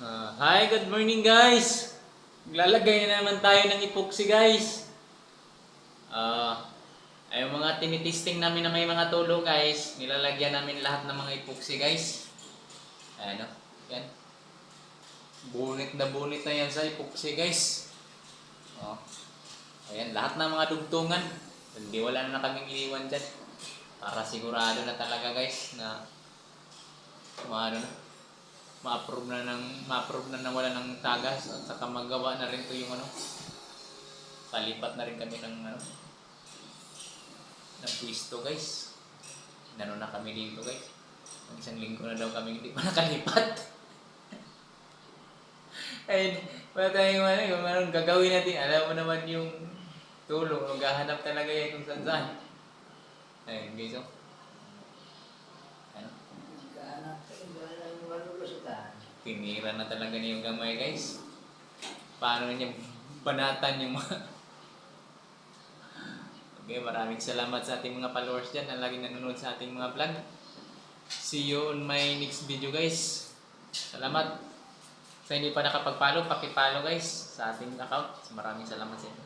Ah, hi, good morning guys! Maglalagay na naman tayo ng epoxy guys. Ah, ay mga tinitesting namin na may mga tulo guys, nilalagyan namin lahat ng mga epoxy guys. Ayan o, yan. Bunit na bunit na yan sa epoxy guys. Oh. Ayan, lahat ng mga dugtungan. Hindi wala na kaming iniwan dyan. Para sigurado na talaga guys na maano na ma-approve na ng ma-approve na na wala ng tagas at saka magawa na rin to yung ano palipat na rin kami ng ano ng pwisto guys. Nano na kami dito guys. Ang isang linggo na daw kami hindi pa nakalipat. Ayun wala tayong ano yung anong gagawin natin. Alam mo naman yung tulong. Maghahanap talaga yan kung saan saan ayun guys oh ano Tinira na talaga niya yung gamay, guys. Paano niya banatan yung mga... Okay, maraming salamat sa ating mga followers dyan na lagi nanonood sa ating mga vlog. See you on my next video, guys. Salamat. Sa hindi pa nakapag-follow, paki-follow, guys, sa ating account. Maraming salamat sa inyo.